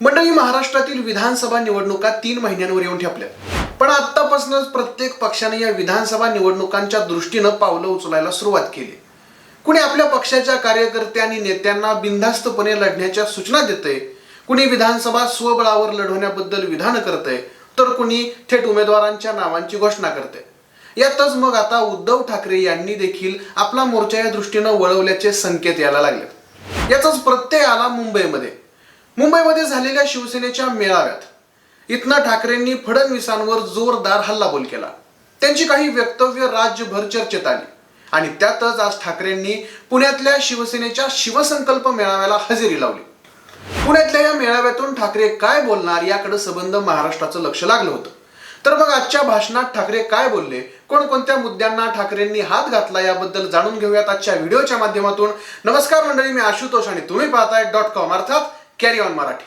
मंडळी महाराष्ट्रातील विधानसभा निवडणुका तीन महिन्यांवर येऊन ठेपल्या. पण आतापासूनच प्रत्येक पक्षाने या विधानसभा निवडणुकांच्या दृष्टीनं पावलं उचलायला सुरुवात केली. कुणी आपल्या पक्षाच्या कार्यकर्ते आणि नेत्यांना बिनधास्तपणे लढण्याच्या सूचना देते कुणी विधानसभा स्वबळावर लढवण्याबद्दल विधान करते तर कुणी थेट उमेदवारांच्या नावांची घोषणा करते यातच मग आता उद्धव ठाकरे यांनी देखील आपला मोर्चा या दृष्टीनं वळवल्याचे संकेत यायला लागले याचाच प्रत्यय आला मुंबईमध्ये. मुंबईमध्ये झालेल्या शिवसेनेच्या मेळाव्यात इतना ठाकरेंनी फडणवीसांवर जोरदार हल्लाबोल केला. त्यांची काही वक्तव्य राज्यभर चर्चेत आली. आणि त्यातच आज ठाकरेंनी पुण्यातल्या शिवसेनेच्या शिवसंकल्प मेळाव्याला हजेरी लावली. पुण्यातल्या या मेळाव्यातून ठाकरे काय बोलणार याकडे संबंध महाराष्ट्राचं लक्ष लागलं होतं. तर मग आजच्या भाषणात ठाकरे काय बोलले? कोणकोणत्या मुद्द्यांना ठाकरेंनी हात घातला याबद्दल जाणून घेऊयात आजच्या व्हिडिओच्या माध्यमातून. नमस्कार मंडळी मी आशुतोष आणि तुम्ही पाहताय डॉट कॉम अर्थात कॅरी ऑन मराठी.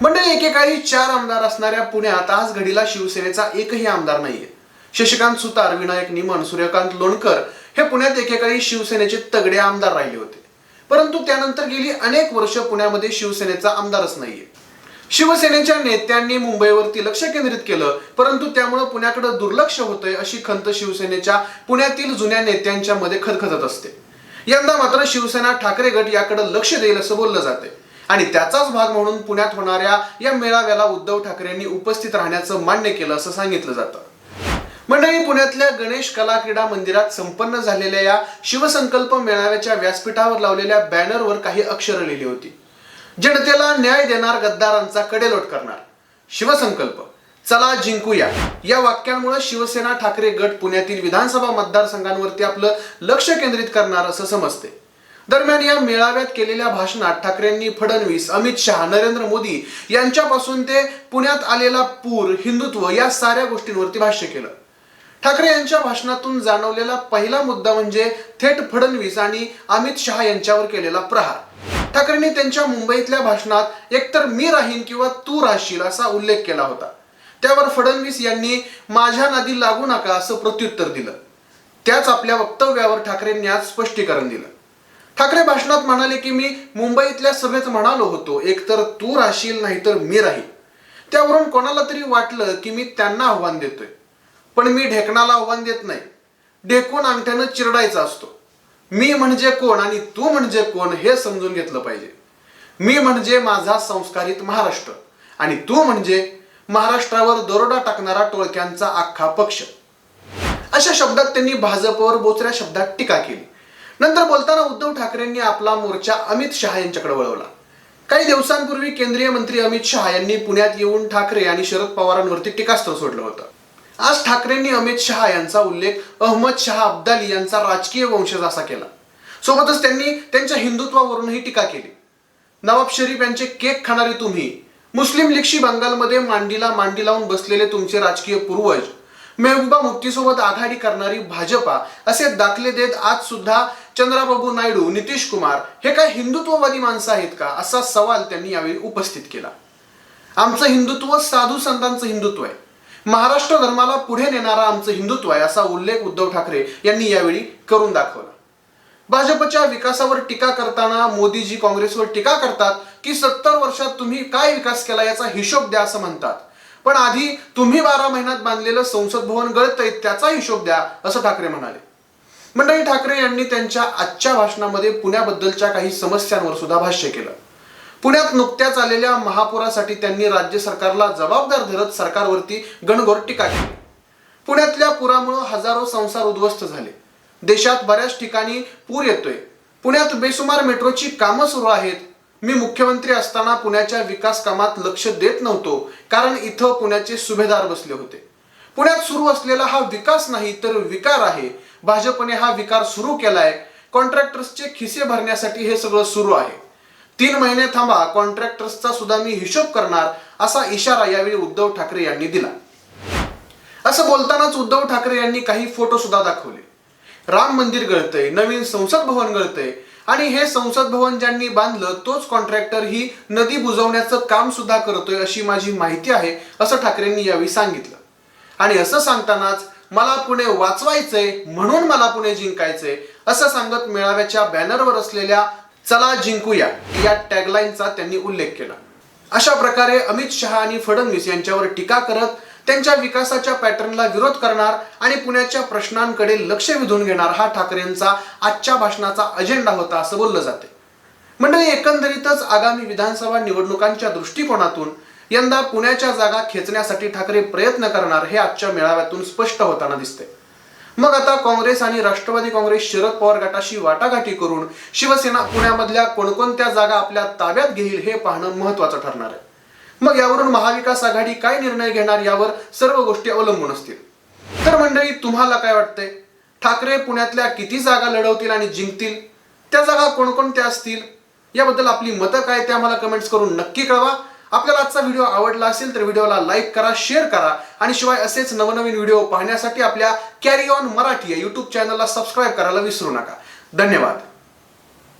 मंडळी एकेकाळी चार आमदार असणाऱ्या पुण्यात आज घडीला शिवसेनेचा एकही आमदार नाहीये. शशिकांत सुतार विनायक निमन सूर्यकांत लोणकर हे पुण्यात एकेकाळी शिवसेनेचे तगडे आमदार राहिले होते. परंतु त्यानंतर गेली अनेक वर्ष पुण्यामध्ये शिवसेनेचा आमदारच नाहीये. शिवसेनेच्या नेत्यांनी मुंबईवरती लक्ष केंद्रित केलं परंतु त्यामुळे पुण्याकडे दुर्लक्ष होतंय अशी खंत शिवसेनेच्या पुण्यातील जुन्या नेत्यांच्या मध्ये खदखदत असते. यंदा मात्र शिवसेना ठाकरे गट याकडे लक्ष देईल असं बोललं जाते आणि त्याचाच भाग म्हणून पुण्यात होणाऱ्या या मेळाव्याला उद्धव ठाकरेंनी उपस्थित राहण्याचं मान्य केलं असं सांगितलं जातं. मंडळी पुण्यातल्या गणेश कला क्रीडा मंदिरात संपन्न झालेल्या या शिवसंकल्प मेळाव्याच्या व्यासपीठावर लावलेल्या बॅनरवर काही अक्षरं लिहिली होती. जनतेला न्याय देणार गद्दारांचा कडेलोट करणार. शिवसंकल्प. चला जिंकूया. या वाक्यांमुळे शिवसेना ठाकरे गट पुण्यातील विधानसभा मतदारसंघांवरती आपलं लक्ष केंद्रित करणार असं समजते. दरम्यान या मेळाव्यात केलेल्या भाषणात ठाकरेंनी फडणवीस अमित शहा नरेंद्र मोदी यांच्यापासून ते पुण्यात आलेला पूर हिंदुत्व या साऱ्या गोष्टींवरती भाष्य केलं. ठाकरे यांच्या भाषणातून जाणवलेला पहिला मुद्दा म्हणजे थेट फडणवीस आणि अमित शहा यांच्यावर केलेला प्रहार. ठाकरेंनी त्यांच्या मुंबईतल्या भाषणात एकतर मी राहीन किंवा तू राहशील असा उल्लेख केला होता. त्यावर फडणवीस यांनी माझ्या नादी लागू नका असं प्रत्युत्तर दिलं. त्याच आपल्या वक्तव्यावर ठाकरेंनी आज स्पष्टीकरण दिलं. ठाकरे भाषणात म्हणाले की मी मुंबईतल्या सभेत म्हणालो होतो एकतर तू राहशील नाहीतर मी राहील. त्यावरून कोणाला तरी वाटलं की मी त्यांना आव्हान देतोय. पण मी ढेकणाला आव्हान देत नाही. ढेकून अंगठ्यानं चिरडायचा असतो. मी म्हणजे कोण आणि तू म्हणजे कोण हे समजून घेतलं पाहिजे. मी म्हणजे माझा संस्कारित महाराष्ट्र आणि तू म्हणजे महाराष्ट्रावर दरोडा टाकणारा टोळक्यांचा अख्खा पक्ष. अशा शब्दात त्यांनी भाजपवर बोचऱ्या शब्दात टीका केली. नंतर बोलताना उद्धव ठाकरेंनी आपला मोर्चा अमित शहा यांच्याकडे वळवला. काही दिवसांपूर्वी केंद्रीय मंत्री अमित शहा यांनी पुण्यात येऊन ठाकरे आणि शरद पवारांवरती टीकास्त्र सोडलं होतं. आज ठाकरेंनी अमित शहा यांचा उल्लेख अहमद शहा अब्दाली यांचा राजकीय वंशज असा केला. सोबतच त्यांनी त्यांच्या हिंदुत्वावरूनही टीका केली. नवाब शरीफ यांचे केक खाणारे तुम्ही मुस्लिम लीगशी बंगालमध्ये मांडीला मांडी लावून बसलेले तुमचे राजकीय पूर्वज मेहबूबा मुफ्तीसोबत आघाडी करणारी भाजपा असे दाखले देत आज सुद्धा चंद्राबाबू नायडू नितीश कुमार हे काय हिंदुत्ववादी माणसं आहेत का? असा सवाल त्यांनी यावेळी उपस्थित केला. आमचं हिंदुत्व साधू संतांचं हिंदुत्व आहे. महाराष्ट्र धर्माला पुढे नेणारा आमचं हिंदुत्व आहे असा उल्लेख उद्धव ठाकरे यांनी यावेळी करून दाखवला. भाजपच्या विकासावर टीका करताना मोदीजी काँग्रेसवर टीका करतात की सत्तर वर्षात तुम्ही काय विकास केला याचा हिशोब द्या असं म्हणतात. पण आधी तुम्ही बारा महिन्यात बांधलेलं संसद भवन गळतंय त्याचा हिशोब द्या असं ठाकरे म्हणाले. मंडळी ठाकरे यांनी त्यांच्या आजच्या भाषणामध्ये पुण्याबद्दलच्या काही समस्यांवर सुद्धा भाष्य केलं. पुण्यात नुकत्याच आलेल्या महापुरासाठी त्यांनी राज्य सरकारला जबाबदार धरत सरकारवरती गणगोर टीका केली. पुण्यातल्या पुरामुळे हजारो संसार उद्ध्वस्त झाले. देशात बऱ्याच ठिकाणी पूर येतोय. पुण्यात बेसुमार मेट्रोची कामं सुरू आहेत. मी मुख्यमंत्री असताना पुण्याच्या विकास कामात लक्ष देत नव्हतो कारण इथं पुण्याचे सुभेदार बसले होते. पुण्यात सुरू असलेला हा विकास नाही तर विकार आहे. भाजपने हा विकार सुरू केलाय. कॉन्ट्रॅक्टर्सचे खिसे भरण्यासाठी हे सगळं सुरू आहे. तीन महिने थांबा कॉन्ट्रॅक्टर्सचा सुद्धा मी हिशोब करणार असा इशारा यावेळी उद्धव ठाकरे यांनी दिला. असं बोलतानाच उद्धव ठाकरे यांनी काही फोटो सुद्धा दाखवले. राम मंदिर गळतंय नवीन संसद भवन गळतंय आणि हे संसद भवन ज्यांनी बांधलं तोच कॉन्ट्रॅक्टर ही नदी बुजवण्याचं काम सुद्धा करतोय अशी माझी माहिती आहे असं ठाकरेंनी यावेळी सांगितलं. आणि असं सांगतानाच मला पुणे वाचवायचंय म्हणून मला पुणे जिंकायचंय असं सांगत मेळाव्याच्या बॅनरवर असलेल्या चला जिंकूया या टॅगलाईनचा त्यांनी उल्लेख केला. अशा प्रकारे अमित शहा आणि फडणवीस यांच्यावर टीका करत त्यांच्या विकासाच्या पॅटर्नला विरोध करणार आणि पुण्याच्या प्रश्नांकडे लक्ष वेधून घेणार हा ठाकरेंचा आजच्या भाषणाचा अजेंडा होता असं बोललं जाते. मंडळी एकंदरीतच आगामी विधानसभा निवडणुकांच्या दृष्टिकोनातून यंदा पुण्याच्या जागा खेचण्यासाठी ठाकरे प्रयत्न करणार हे आजच्या मेळाव्यातून स्पष्ट होताना दिसते. मग आता काँग्रेस आणि राष्ट्रवादी काँग्रेस शरद पवार गटाशी वाटाघाटी करून शिवसेना पुण्यामधल्या कोणकोणत्या जागा आपल्या ताब्यात घेईल हे पाहणं महत्वाचं ठरणार आहे. मग यावरून महाविकास आघाडी काय निर्णय घेणार यावर सर्व गोष्टी अवलंबून असतील. तर मंडळी तुम्हाला काय वाटतंय? ठाकरे पुण्यातल्या किती जागा लढवतील आणि जिंकतील? त्या जागा कोणकोणत्या असतील? याबद्दल आपली मतं काय ते आम्हाला कमेंट्स करून नक्की कळवा. आपल्याला आजचा व्हिडिओ आवडला असेल तर व्हिडिओला लाईक करा शेअर करा. आणि शिवाय असेच नवनवीन व्हिडिओ पाहण्यासाठी आपल्या कॅरी ऑन मराठी या युट्यूब चॅनलला सबस्क्राईब करायला विसरू नका. धन्यवाद.